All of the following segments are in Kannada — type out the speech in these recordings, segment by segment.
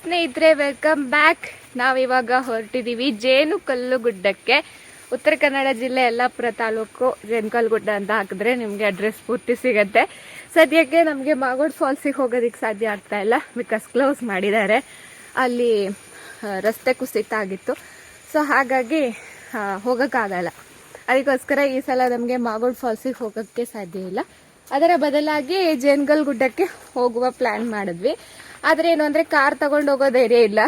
ಸ್ನೇಹಿತರೆ ವೆಲ್ಕಮ್ ಬ್ಯಾಕ್ ನಾವಿವಾಗ ಹೊರಟಿದ್ದೀವಿ ಜೇನು ಕಲ್ಲು ಗುಡ್ಡಕ್ಕೆ. ಉತ್ತರ ಕನ್ನಡ ಜಿಲ್ಲೆ ಯಲ್ಲಾಪುರ ತಾಲೂಕು ಜೇನುಕಲ್ಲು ಗುಡ್ಡ ಅಂತ ಹಾಕಿದ್ರೆ ನಿಮಗೆ ಅಡ್ರೆಸ್ ಪೂರ್ತಿ ಸಿಗತ್ತೆ. ಸದ್ಯಕ್ಕೆ ನಮಗೆ ಮಾಗೋಡ್ ಫಾಲ್ಸಿಗೆ ಹೋಗೋದಕ್ಕೆ ಸಾಧ್ಯ ಆಗ್ತಾ ಇಲ್ಲ. ಬಿಕಾಸ್ ಕ್ಲೋಸ್ ಮಾಡಿದ್ದಾರೆ. ಅಲ್ಲಿ ರಸ್ತೆ ಕುಸಿತ ಆಗಿತ್ತು. ಸೊ ಹಾಗಾಗಿ ಹೋಗೋಕ್ಕಾಗಲ್ಲ. ಅದಕ್ಕೋಸ್ಕರ ಈ ಸಲ ನಮಗೆ ಮಾಗೋಡ್ ಫಾಲ್ಸಿಗೆ ಹೋಗೋಕ್ಕೆ ಸಾಧ್ಯ ಇಲ್ಲ. ಅದರ ಬದಲಾಗಿ ಜೇನ್ಗಲ್ ಗುಡ್ಡಕ್ಕೆ ಹೋಗುವ ಪ್ಲ್ಯಾನ್ ಮಾಡಿದ್ವಿ. ಆದರೆ ಏನು ಅಂದರೆ ಕಾರ್ ತಗೊಂಡು ಹೋಗೋ ಧೈರ್ಯ ಇಲ್ಲ.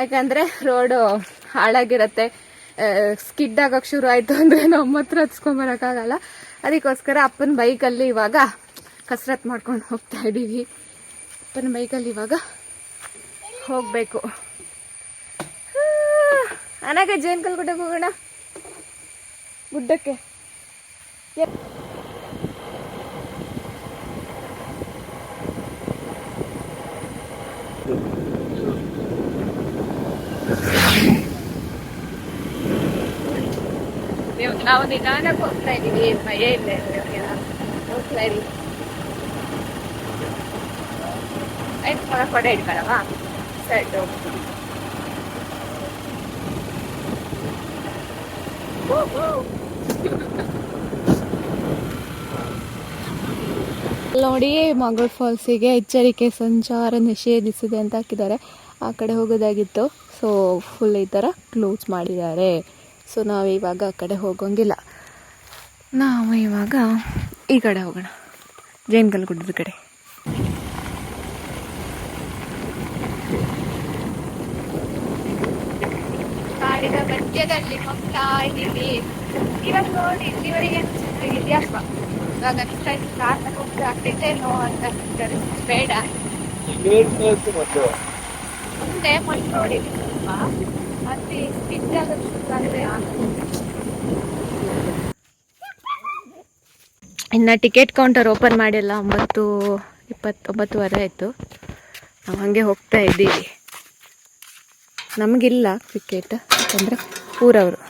ಯಾಕಂದರೆ ರೋಡು ಹಾಳಾಗಿರುತ್ತೆ. ಸ್ಕಿಡ್ ಆಗಕ್ಕೆ ಶುರು ಆಯಿತು ಅಂದರೆ ನಮ್ಮ ಹತ್ರ ಹಚ್ಕೊಂಬರೋಕ್ಕಾಗಲ್ಲ ಅದಕ್ಕೋಸ್ಕರ ಅಪ್ಪನ ಬೈಕಲ್ಲಿ ಇವಾಗ ಕಸರತ್ತು ಮಾಡ್ಕೊಂಡು ಹೋಗ್ತಾ ಇದ್ದೀವಿ ಅಪ್ಪನ ಬೈಕಲ್ಲಿ ಇವಾಗ ಹೋಗಬೇಕು. ಅನಾಗ ಜೇನ್ಕಲ್ ಗುಡ್ಡಕ್ಕೆ ಹೋಗೋಣ. ಗುಡ್ಡಕ್ಕೆ. ನೀವು ನಿಧಾನಕ್ಕೆ ಹೋಗ್ತಾ ಇದೀವಿ ಭಯ ಇಲ್ಲ. ಹೋಗ್ತಾ ಇದೀವಿ. ಆಯ್ತು ಮಗ ಕೊಡೆ ಇಟ್ಕೊಳವಾ ಸರಿ ಹೋಗ್ತೀವಿ ನೋಡಿ ಮಂಗಳೂರು ಫಾಲ್ಸಿಗೆ ಎಚ್ಚರಿಕೆ ಸಂಚಾರ ನಿಷೇಧಿಸಿದೆ ಅಂತ ಹಾಕಿದ್ದಾರೆ. ಆ ಕಡೆ ಹೋಗೋದಾಗಿತ್ತು. ಸೊ ಫುಲ್ ಈ ಥರ ಕ್ಲೋಸ್ ಮಾಡಿದ್ದಾರೆ. ಸೊ ನಾವು ಇವಾಗ ಆ ಕಡೆ ಹೋಗೋಂಗಿಲ್ಲ. ನಾವು ಇವಾಗ ಈ ಕಡೆ ಹೋಗೋಣ. ಜೈನ್ಗಲ್ ಗುಡ್ಡದ ಕಡೆ. ಹೋಗ್ತಾ ಇದ್ದೀವಿ. ಇವಾಗ ನೋಡಿ ಇಲ್ಲಿವರೆಗೆ ಇದೆಯಪ್ಪ ಇವಾಗ ನೆಕ್ಸ್ಟ್ ಟೈಮ್ ಕಾರ್ ತಗೊಂಡು ಆಗ್ತೈತೇನೋ ಅಂತ. ಬೇಡ. ಮುಂದೆ ಮತ್ತೆ? ನೋಡಿ ಸ್ವಲ್ಪ ಮತ್ತೆ ಆದ್ರೆ ಇನ್ನು ಟಿಕೆಟ್ ಕೌಂಟರ್ ಓಪನ್ ಮಾಡಿಲ್ಲ, ಒಂಬತ್ತು ಇಪ್ಪತ್ತೊಂಬತ್ತುವರೆ ಆಯಿತು. ನಾವು ಹಾಗೆ ಹೋಗ್ತಾ ಇದ್ದೀವಿ. ನಮಗಿಲ್ಲ ಟಿಕೆಟ್, ಯಾಕಂದರೆ ಊರವರು.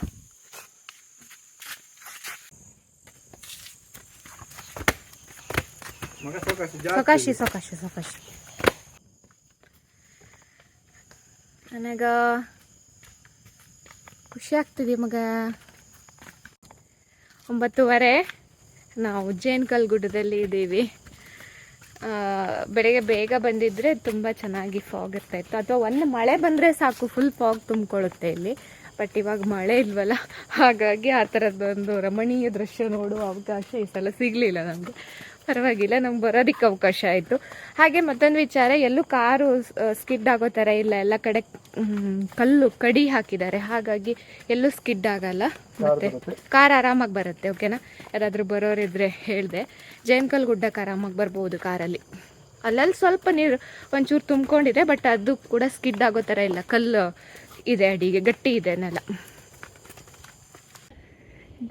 ಸಕಾಶಿ, ಸೊಕಾಶಿ ಸೊಕಾಶಿ. ನನಗ ಖುಷಿ ಆಗ್ತಿದೆ ಮಗ. ಒಂಬತ್ತುವರೆ, ನಾವು ಜೇನ್ಕಲ್ ಗುಡ್ಡದಲ್ಲಿ ಇದ್ದೀವಿ. ಬೆಳಗ್ಗೆ ಬೇಗ ಬಂದಿದ್ರೆ ತುಂಬ ಚೆನ್ನಾಗಿ ಫಾಗ್ ಇರ್ತಾ ಇತ್ತು. ಅಥವಾ ಒಂದು ಮಳೆ ಬಂದರೆ ಸಾಕು ಫುಲ್ ಫಾಗ್ ತುಂಬಿಕೊಳ್ಳುತ್ತೆ ಇಲ್ಲಿ. ಬಟ್ ಇವಾಗ ಮಳೆ ಇಲ್ವಲ್ಲ? ಹಾಗಾಗಿ ಆ ಥರದ್ದೊಂದು ರಮಣೀಯ ದೃಶ್ಯ ನೋಡುವ ಅವಕಾಶ ಈ ಸಲ ಸಿಗಲಿಲ್ಲ ನಮಗೆ. ಪರವಾಗಿಲ್ಲ ನಮ್ಗೆ ಬರೋದಕ್ಕೆ ಅವಕಾಶ ಆಯಿತು. ಹಾಗೆ ಮತ್ತೊಂದು ವಿಚಾರ ಎಲ್ಲೂ ಕಾರು ಸ್ಕಿಡ್ ಆಗೋ ಥರ ಇಲ್ಲ ಎಲ್ಲ ಕಡೆ ಕಲ್ಲು ಕಡಿ ಹಾಕಿದ್ದಾರೆ. ಹಾಗಾಗಿ ಎಲ್ಲೂ ಸ್ಕಿಡ್ ಆಗಲ್ಲ. ಮತ್ತೆ ಕಾರ್ ಆರಾಮಾಗಿ ಬರುತ್ತೆ ಓಕೆನಾ ಯಾರಾದರೂ ಬರೋರಿದ್ರೆ ಹೇಳಿದೆ. ಜೈನ್ಕಲ್ ಗುಡ್ಡಕ್ಕೆ ಆರಾಮಾಗಿ ಬರ್ಬೋದು ಕಾರಲ್ಲಿ. ಅಲ್ಲಲ್ಲಿ ಸ್ವಲ್ಪ ನೀರು ಒಂಚೂರು ತುಂಬಿಕೊಂಡಿದೆ ಬಟ್ ಅದು ಕೂಡ ಸ್ಕಿಡ್ ಆಗೋ ಥರ ಇಲ್ಲ. ಕಲ್ಲು ಇದೆ ಅಡಿಗೆ ಗಟ್ಟಿ ಇದೆ ನೆಲ.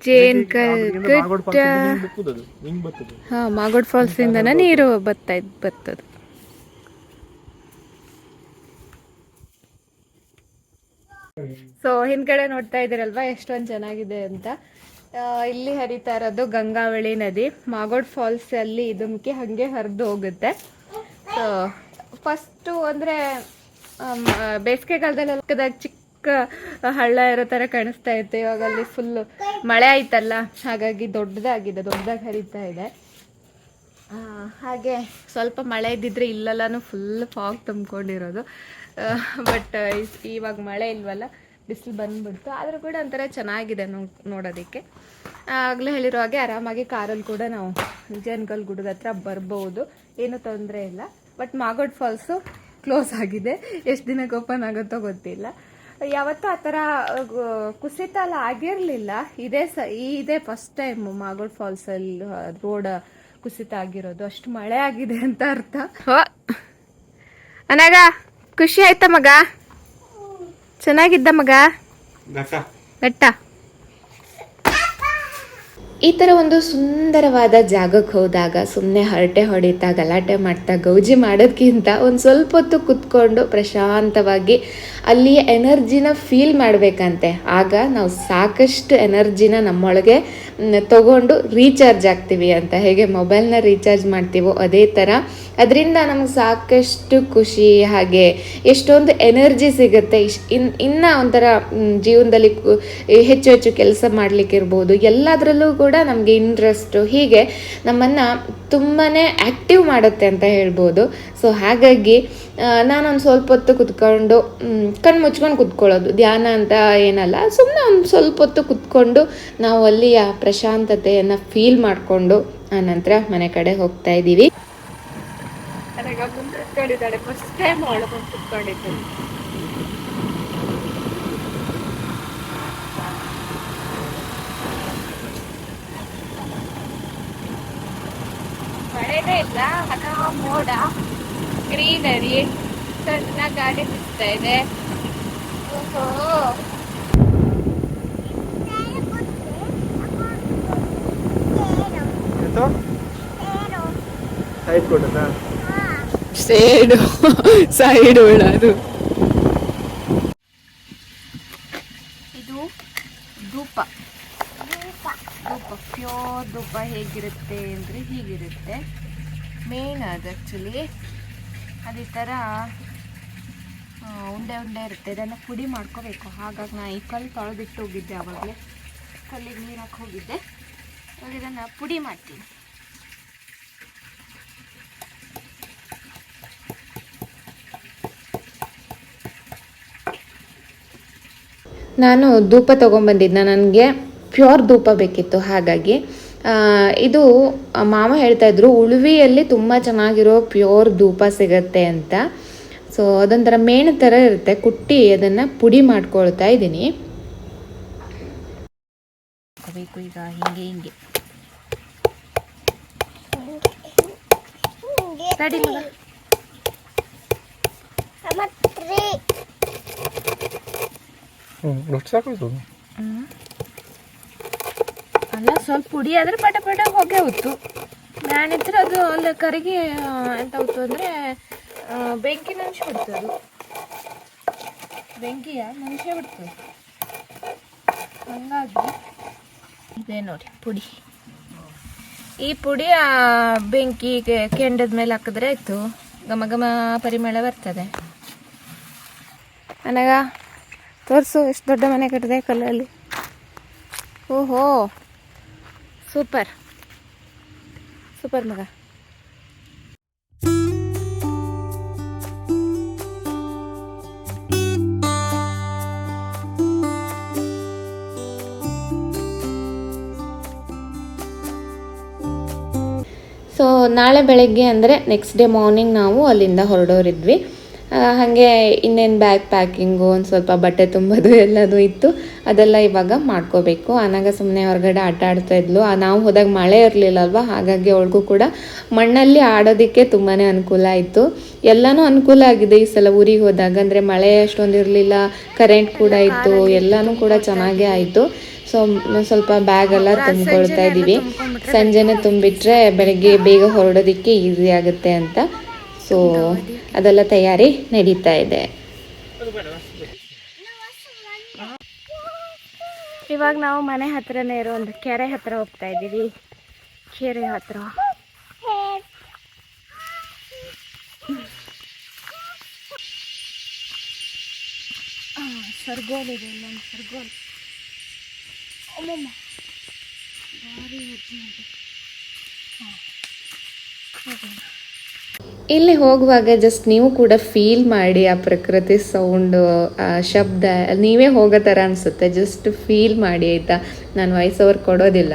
ಜೇನ್ಕಲ್ ಗುಡ್ಡ ಹಾ ಮಾಗೋಡ್ ಫಾಲ್ಸ್ ಇಂದನೇ ನೀರು ಬತ್ತಾ ಇದ್ ಬತ್ತದು ಸೊ ಹಿಂದ್ಗಡೆ ನೋಡ್ತಾ ಇದ್ದೀರಲ್ವಾ ಎಷ್ಟೊಂದು ಚೆನ್ನಾಗಿದೆ ಅಂತ. ಇಲ್ಲಿ ಹರಿತಾ ಇರೋದು ಗಂಗಾವಳಿ ನದಿ. ಮಾಗೋಡ್ ಫಾಲ್ಸ್ ಅಲ್ಲಿ ಧುಮ್ಕಿ ಹಂಗೆ ಹರಿದು ಹೋಗುತ್ತೆ. ಸೊ ಫಸ್ಟು ಅಂದ್ರೆ ಬೇಸಿಗೆಗಾಲದಲ್ಲಿ ಅಲ್ಕದಾಗ ಚಿಕ್ಕ ಹಳ್ಳ ಇರೋ ಥರ ಕಾಣಿಸ್ತಾ ಇತ್ತು. ಇವಾಗ ಅಲ್ಲಿ ಫುಲ್ ಮಳೆ ಆಯ್ತಲ್ಲ, ಹಾಗಾಗಿ ದೊಡ್ಡದಾಗಿದೆ, ದೊಡ್ಡದಾಗಿ ಹರಿತಾ ಇದೆ. ಹಾಗೆ ಸ್ವಲ್ಪ ಮಳೆ ಇದ್ದಿದ್ರೆ ಇಲ್ಲೆಲ್ಲನೂ ಫುಲ್ ಫಾಗ್ ತುಂಬ್ಕೊಂಡಿರೋದು. ಬಟ್ ಇವಾಗ ಮಳೆ ಇಲ್ವಲ್ಲ, ಬಿಸಿಲು ಬಂದ್ಬಿಡ್ತು. ಆದರೂ ಕೂಡ ಒಂಥರ ಚೆನ್ನಾಗಿದೆ ನೋಡೋದಕ್ಕೆ. ಆಗಲೇ ಹೇಳಿರೋ ಹಾಗೆ ಆರಾಮಾಗಿ ಕಾರಲ್ಲಿ ಕೂಡ ನಾವು ವಿಜಯನಗಲ್ ಗುಡದ ಹತ್ರ ಬರ್ಬೋದು. ಏನೂ ತೊಂದರೆ ಇಲ್ಲ. ಬಟ್ ಮಾಗೋಡ್ ಫಾಲ್ಸು ಕ್ಲೋಸ್ ಆಗಿದೆ. ಎಷ್ಟು ದಿನಕ್ಕೆ ಓಪನ್ ಆಗುತ್ತೋ ಗೊತ್ತಿಲ್ಲ. ಯಾವತ್ತೂ ಆ ಥರ ಕುಸಿತ ಎಲ್ಲ ಆಗಿರಲಿಲ್ಲ. ಇದೇ ಸ ಇದೇ ಫಸ್ಟ್ ಟೈಮ್ ಮಾಗೋಡ್ ಫಾಲ್ಸಲ್ಲಿ ರೋಡ್ ಕುಸಿತ ಆಗಿರೋದು. ಅಷ್ಟು ಮಳೆ ಆಗಿದೆ ಅಂತ ಅರ್ಥ. ಅನಾಗ ಖುಷಿ ಆಯ್ತಾ ಮಗ? ಚೆನ್ನಾಗಿದ್ದ ಮಗ? ಗಟ್ಟ ಈ ಥರ ಒಂದು ಸುಂದರವಾದ ಜಾಗಕ್ಕೆ ಹೋದಾಗ ಸುಮ್ಮನೆ ಹರಟೆ ಹೊಡಿತಾ ಗಲಾಟೆ ಮಾಡ್ತಾ, ಗೌಜಿ ಮಾಡೋದಕ್ಕಿಂತ ಒಂದು ಸ್ವಲ್ಪ ಹೊತ್ತು ಕುತ್ಕೊಂಡು ಪ್ರಶಾಂತವಾಗಿ ಅಲ್ಲಿಯ ಎನರ್ಜಿನ ಫೀಲ್ ಮಾಡಬೇಕಂತೆ. ಆಗ ನಾವು ಸಾಕಷ್ಟು ಎನರ್ಜಿನ ನಮ್ಮೊಳಗೆ ತಗೊಂಡು ರೀಚಾರ್ಜ್ ಆಗ್ತೀವಿ ಅಂತ. ಹೇಗೆ ಮೊಬೈಲ್ನ ರೀಚಾರ್ಜ್ ಮಾಡ್ತೀವೋ ಅದೇ ಥರ ಅದರಿಂದ ನಮಗೆ ಸಾಕಷ್ಟು ಖುಷಿ, ಹಾಗೆ ಎಷ್ಟೊಂದು ಎನರ್ಜಿ ಸಿಗುತ್ತೆ. ಇನ್, ಇನ್ನು ಒಂಥರ ಜೀವನದಲ್ಲಿ ಹೆಚ್ಚು ಹೆಚ್ಚು ಕೆಲಸ ಮಾಡಲಿಕ್ಕಿರ್ಬೋದು. ಎಲ್ಲದರಲ್ಲೂ ಕೂಡ ನಮಗೆ ಇಂಟ್ರೆಸ್ಟು ಹೀಗೆ ನಮ್ಮನ್ನು ತುಂಬಾ ಆ್ಯಕ್ಟಿವ್ ಮಾಡುತ್ತೆ ಅಂತ ಹೇಳ್ಬೋದು. ಸೊ ಹಾಗಾಗಿ ನಾನೊಂದು ಸ್ವಲ್ಪ ಹೊತ್ತು ಕುತ್ಕೊಂಡು ಕಣ್ಣು ಮುಚ್ಕೊಂಡು ಕುತ್ಕೊಳ್ಳೋದು. ಧ್ಯಾನ ಅಂತ ಏನಲ್ಲ ಸುಮ್ಮನೆ ಒಂದು ಸ್ವಲ್ಪ ಹೊತ್ತು ಕುತ್ಕೊಂಡು ನಾವು ಅಲ್ಲಿಯ ಪ್ರಶಾಂತತೆಯನ್ನು ಫೀಲ್ ಮಾಡಿಕೊಂಡು ಆನಂತರ ಮನೆ ಕಡೆ ಹೋಗ್ತಾ ಇದ್ದೀವಿ. ಹದ ಮೋಡ ಗ್ರೀನರಿ ಸಣ್ಣ ಗಾಡಿ ಬಿಡ್ತಾ ಇದೆ. ಓಹೋ. ಸೈಡ್ ಕೊಡದಾ? ಸೈಡು ಸೈಡ್ ಅದು ಇದು ಧೂಪ. ಧೂಪ. ಪ್ಯೂರ್ ಧೂಪ ಹೇಗಿರುತ್ತೆ ಅಂದ್ರೆ ಹೀಗಿರುತ್ತೆ. ಮೇನ್ ಅದು ಆ್ಯಕ್ಚುಲಿ ಅದೇ ಥರ ಉಂಡೆ ಉಂಡೆ ಇರುತ್ತೆ. ಇದನ್ನು ಪುಡಿ ಮಾಡ್ಕೋಬೇಕು. ಹಾಗಾಗಿ ನಾನು ಈ ಕಲ್ಲು ತೊಳೆದಿಟ್ಟು ಹೋಗಿದ್ದೆ ಆವಾಗಲೇ ಕಲ್ಲಿಗೆ ನೀರು ಹಾಕಿ ಹೋಗಿದ್ದೆ. ಇವಾಗ ಇದನ್ನು ಪುಡಿ ಮಾಡ್ತೀನಿ. ನಾನು ಧೂಪ ತೊಗೊಂಬಂದಿದ್ನ ನನಗೆ ಪ್ಯೂರ್ ಧೂಪ ಬೇಕಿತ್ತು. ಹಾಗಾಗಿ ಇದು ಮಾಮ ಮಾವ ಹೇಳ್ತಾ ಇದ್ರು ಉಳುವಿಯಲ್ಲಿ ತುಂಬ ಚೆನ್ನಾಗಿರೋ ಪ್ಯೂರ್ ಧೂಪ ಸಿಗತ್ತೆ ಅಂತ. ಸೊ ಅದೊಂಥರ ಮೇಣ ಥರ ಇರುತ್ತೆ. ಕುಟ್ಟಿ ಅದನ್ನು ಪುಡಿ ಮಾಡ್ಕೊಳ್ತಾ ಇದ್ದೀನಿ. ಈಗ ಹಿಂಗೆ ಹಿಂಗೆ. ತಡಿ ಅಲ್ಲ ಸ್ವಲ್ಪ ಪುಡಿ ಆದರೆ ಪಟ ಪಟ ಹೊಗೆ ಹೊತ್ತು ಮ್ಯಾಣಿದ್ರೆ ಅದು ಅಲ್ಲಿ ಕರಿಗೆ ಎಂತ ಹೊತ್ತು ಅಂದರೆ ಬೆಂಕಿನ ಅಂಶ ಅದು. ಬೆಂಕಿಯ ಅಂಶ ಬಿಡ್ತದೆ ಹಂಗಾಗಿ ಇದೆ ನೋಡಿ ಪುಡಿ. ಈ ಪುಡಿ ಬೆಂಕಿ ಕೆಂಡದ ಮೇಲೆ ಹಾಕಿದ್ರೆ ಆಯಿತು. ಘಮ ಘಮ ಪರಿಮಳ ಬರ್ತದೆ. ನನಗ ತೋರಿಸು, ಎಷ್ಟು ದೊಡ್ಡ ಮನೆ ಕಟ್ಟಿದೆ ಕಲ್ಲಲ್ಲಿ. ಓಹೋ. ಸೂಪರ್. ಸೂಪರ್ ಮಗ. ಸೊ ನಾಳೆ ಬೆಳಗ್ಗೆ ಅಂದರೆ ನೆಕ್ಸ್ಟ್ ಡೇ ಮಾರ್ನಿಂಗ್ ನಾವು ಅಲ್ಲಿಂದ ಹೊರಡೋರಿದ್ವಿ. ಹಾಗೆ ಇನ್ನೇನು ಬ್ಯಾಗ್ ಪ್ಯಾಕಿಂಗು ಒಂದು ಸ್ವಲ್ಪ ಬಟ್ಟೆ ತುಂಬೋದು ಎಲ್ಲದು ಇತ್ತು. ಅದೆಲ್ಲ ಇವಾಗ ಮಾಡ್ಕೋಬೇಕು. ಅನಾಗ ಸುಮ್ಮನೆ ಹೊರಗಡೆ ಆಟ ಆಡ್ತಾ ಇದ್ಲು. ನಾವು ಹೋದಾಗ ಮಳೆ ಇರಲಿಲ್ಲ ಅಲ್ವಾ ಹಾಗಾಗಿ ಅವಳಿಗೂ ಕೂಡ ಮಣ್ಣಲ್ಲಿ ಆಡೋದಕ್ಕೆ ತುಂಬಾ ಅನುಕೂಲ ಆಯಿತು. ಎಲ್ಲನೂ ಅನುಕೂಲ ಆಗಿದೆ ಈ ಸಲ ಊರಿಗೆ ಹೋದಾಗ. ಅಂದರೆ ಮಳೆ ಅಷ್ಟೊಂದು ಇರಲಿಲ್ಲ ಕರೆಂಟ್ ಕೂಡ ಇತ್ತು ಎಲ್ಲನೂ ಕೂಡ ಚೆನ್ನಾಗೇ ಆಯಿತು. ಸೊ ಸ್ವಲ್ಪ ಬ್ಯಾಗ್ ಎಲ್ಲ ತುಂಬಿಕೊಳ್ತಾ ಇದ್ದೀವಿ. ಸಂಜೆನೆ ತುಂಬಿಟ್ರೆ ಬೆಳಗ್ಗೆ ಬೇಗ ಹೊರಡೋದಕ್ಕೆ ಈಸಿ ಆಗುತ್ತೆ ಅಂತ ಸೊ ಅದೆಲ್ಲ ತಯಾರಿ ನಡೀತಾ ಇದೆ. ಇವಾಗ ನಾವು ಮನೆ ಹತ್ರನೇ ಇರೋ ಒಂದು ಕೆರೆ ಹತ್ರ ಹೋಗ್ತಾ ಇದ್ದೀವಿ. ಕೆರೆ ಹತ್ರ. ಸರ್ಗೋಲ್ ಇದೆ ಇಲ್ಲೊಂದು ಸರ್ಗೋಲ್. ಅಮ್ಮಮ್ಮ ಭಾರಿ ಅರ್ಜೆಂಟ್ ಇಲ್ಲಿ ಹೋಗುವಾಗ ಜಸ್ಟ್ ನೀವು ಕೂಡ ಫೀಲ್ ಮಾಡಿ ಆ ಪ್ರಕೃತಿ ಸೌಂಡ್ ಆ ಶಬ್ದ, ನೀವೇ ಹೋಗೋ ಥರ ಅನಿಸುತ್ತೆ. ಜಸ್ಟ್ ಫೀಲ್ ಮಾಡಿ ಆಯಿತಾ? ನಾನು ವಾಯ್ಸ್ ಓವರ್ ಕೊಡೋದಿಲ್ಲ.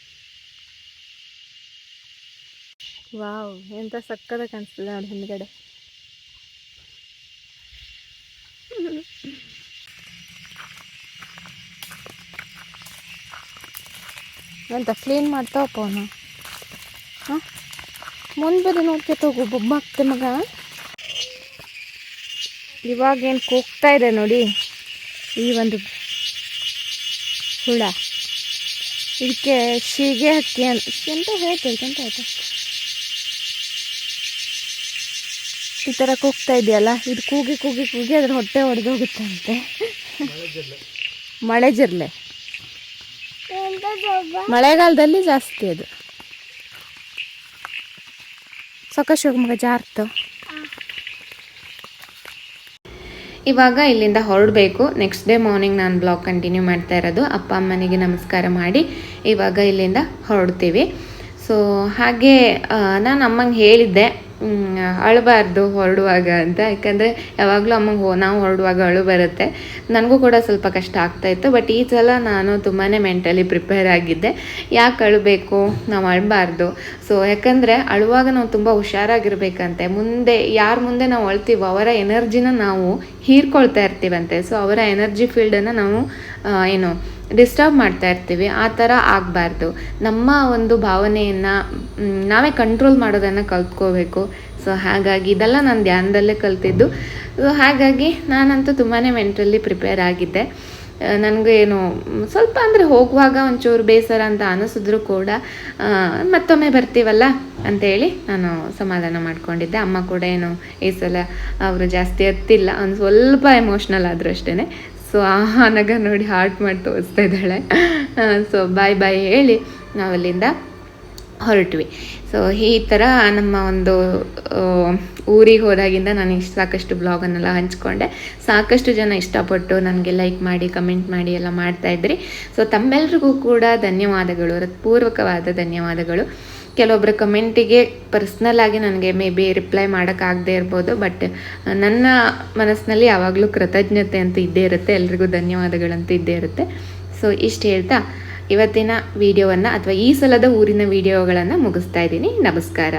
ವಾವ್, ಎಂತ ಸಕ್ಕದ ಕಾಣಿಸ್ತದೆ ನೋಡಿ ಹಿಂದ್ಗಡೆ. ಎಂತ ಕ್ಲೀನ್ ಮಾಡ್ತಾ ಪೋನ ಹಾಂ? ಮುಂದೆ ನೋಡ್ಕೆ ತಗೋ ಬೊಬ್ಬಾಗ್ತೆ ಮಗ. ಇವಾಗ ಏನು ಕೂಗ್ತಾ ಇದೆ ನೋಡಿ, ಈ ಒಂದು ಹುಳ. ಇದಕ್ಕೆ ಶೀಗೆ ಹಕ್ಕಿ ಅಂತ, ಎಂತ ಹೇಳ್ತೇವೆ ಎಂತ ಆಯ್ತು ಈ ಥರ ಕೂಗ್ತಾ ಇದೆಯಲ್ಲ? ಇದು ಕೂಗಿ ಕೂಗಿ ಕೂಗಿ ಅದ್ರ ಹೊಟ್ಟೆ ಹೊಡೆದು ಹೋಗುತ್ತಂತೆ ಮಳೆ ಜಿರ್ಲೆ. ಮಳೆಗಾಲದಲ್ಲಿ ಜಾಸ್ತಿ ಅದು. ಹೋಗಿ ಮಗ ಜಾರ್ತು. ಇವಾಗ ಇಲ್ಲಿಂದ ಹೊರಡಬೇಕು. ನೆಕ್ಸ್ಟ್ ಡೇ ಮಾರ್ನಿಂಗ್ ನಾನು ಬ್ಲಾಗ್ ಕಂಟಿನ್ಯೂ ಮಾಡ್ತಾ ಇರೋದು. ಅಪ್ಪ ಅಮ್ಮನಿಗೆ ನಮಸ್ಕಾರ ಮಾಡಿ ಇವಾಗ ಇಲ್ಲಿಂದ ಹೊರಡ್ತೀವಿ. ಸೊ ಹಾಗೆ ನಾನು ಅಮ್ಮಂಗೆ ಹೇಳಿದ್ದೆ ಅಳಬಾರ್ದು, ಹೊರಡುವಾಗ ಅಂತ. ಯಾಕಂದರೆ, ಯಾವಾಗಲೂ ಅಮ್ಮಂಗೆ ನಾವು ಹೊರಡುವಾಗ ಅಳು ಬರುತ್ತೆ. ನನಗೂ ಕೂಡ ಸ್ವಲ್ಪ ಕಷ್ಟ ಆಗ್ತಾ ಇತ್ತು ಬಟ್ ಈ ಸಲ ನಾನು ತುಂಬಾ ಮೆಂಟಲಿ ಪ್ರಿಪೇರ್ ಆಗಿದ್ದೆ. ಯಾಕೆ ಅಳಬೇಕು? ನಾವು ಅಳಬಾರ್ದು. ಸೊ ಯಾಕಂದರೆ, ಅಳುವಾಗ ನಾವು ತುಂಬ ಹುಷಾರಾಗಿರ್ಬೇಕಂತೆ. ಮುಂದೆ, ಯಾರ ಮುಂದೆ ನಾವು ಅಳ್ತೀವೋ, ಅವರ ಎನರ್ಜಿನ ನಾವು ಹೀರ್ಕೊಳ್ತಾ ಇರ್ತೀವಂತೆ. ಸೊ ಅವರ ಎನರ್ಜಿ ಫೀಲ್ಡನ್ನು ನಾವು ಏನು ಡಿಸ್ಟರ್ಬ್ ಮಾಡ್ತಾ ಇರ್ತೀವಿ, ಆ ಥರ ಆಗಬಾರ್ದು. ನಮ್ಮ ಒಂದು ಭಾವನೆಯನ್ನು ನಾವೇ ಕಂಟ್ರೋಲ್ ಮಾಡೋದನ್ನು ಕಲ್ತ್ಕೋಬೇಕು. ಸೊ ಹಾಗಾಗಿ ಇದೆಲ್ಲ ನಾನು ಧ್ಯಾನದಲ್ಲೇ ಕಲ್ತಿದ್ದು. ಸೊ ಹಾಗಾಗಿ ನಾನಂತೂ ತುಂಬಾ ಮೆಂಟಲಿ ಪ್ರಿಪೇರ್ ಆಗಿದ್ದೆ. ನನಗೆ ಏನು, ಸ್ವಲ್ಪ ಅಂದರೆ ಹೋಗುವಾಗ ಒಂಚೂರು ಬೇಸರ ಅಂತ ಅನಿಸಿದ್ರು ಕೂಡ ಮತ್ತೊಮ್ಮೆ ಬರ್ತೀವಲ್ಲ ಅಂತೇಳಿ ನಾನು ಸಮಾಧಾನ ಮಾಡ್ಕೊಂಡಿದ್ದೆ. ಅಮ್ಮ ಕೂಡ ಏನು, ಈ ಸಲ ಅವರು ಜಾಸ್ತಿ ಎತ್ತಿಲ್ಲ. ಒಂದು ಸ್ವಲ್ಪ ಎಮೋಷ್ನಲ್ ಆದರೂ ಅಷ್ಟೇ ಸೊ ಆ ನಗ ನೋಡಿ ಹಾರ್ಟ್ ಮಾಡಿ ತೋರಿಸ್ತಾ ಇದ್ದಾಳೆ. ಸೊ ಬಾಯ್ ಬಾಯ್ ಹೇಳಿ ನಾವಲ್ಲಿಂದ ಹೊರಟ್ವಿ. ಸೊ ಈ ಥರ ನಮ್ಮ ಒಂದು ಊರಿಗೆ ಹೋದಾಗಿಂದ ನಾನು ಇಷ್ಟು, ಸಾಕಷ್ಟು ಬ್ಲಾಗನ್ನೆಲ್ಲ ಹಂಚ್ಕೊಂಡೆ. ಸಾಕಷ್ಟು ಜನ ಇಷ್ಟಪಟ್ಟು ನನಗೆ ಲೈಕ್ ಮಾಡಿ ಕಮೆಂಟ್ ಮಾಡಿ ಎಲ್ಲ ಮಾಡ್ತಾಯಿದ್ರಿ ಸೊ ತಮ್ಮೆಲ್ರಿಗೂ ಕೂಡ ಧನ್ಯವಾದಗಳು, ಹೃತ್ಪೂರ್ವಕವಾದ ಧನ್ಯವಾದಗಳು. ಕೆಲವೊಬ್ಬರ ಕಮೆಂಟಿಗೆ ಪರ್ಸ್ನಲ್ ಆಗಿ ನನಗೆ ಮೇ ಬಿ ರಿಪ್ಲೈ ಮಾಡೋಕ್ಕಾಗದೇ ಇರ್ಬೋದು ಬಟ್ ನನ್ನ ಮನಸ್ಸಿನಲ್ಲಿ ಯಾವಾಗಲೂ ಕೃತಜ್ಞತೆ ಅಂತ ಇದ್ದೇ ಇರುತ್ತೆ, ಎಲ್ರಿಗೂ ಧನ್ಯವಾದಗಳಂತೂ ಇದ್ದೇ ಇರುತ್ತೆ. ಸೊ ಇಷ್ಟು ಹೇಳ್ತಾ ಇವತ್ತಿನ ವಿಡಿಯೋವನ್ನು ಅಥವಾ ಈ ಸಲದ ಊರಿನ ವಿಡಿಯೋಗಳನ್ನು ಮುಗಿಸ್ತಾ ಇದ್ದೀನಿ. ನಮಸ್ಕಾರ.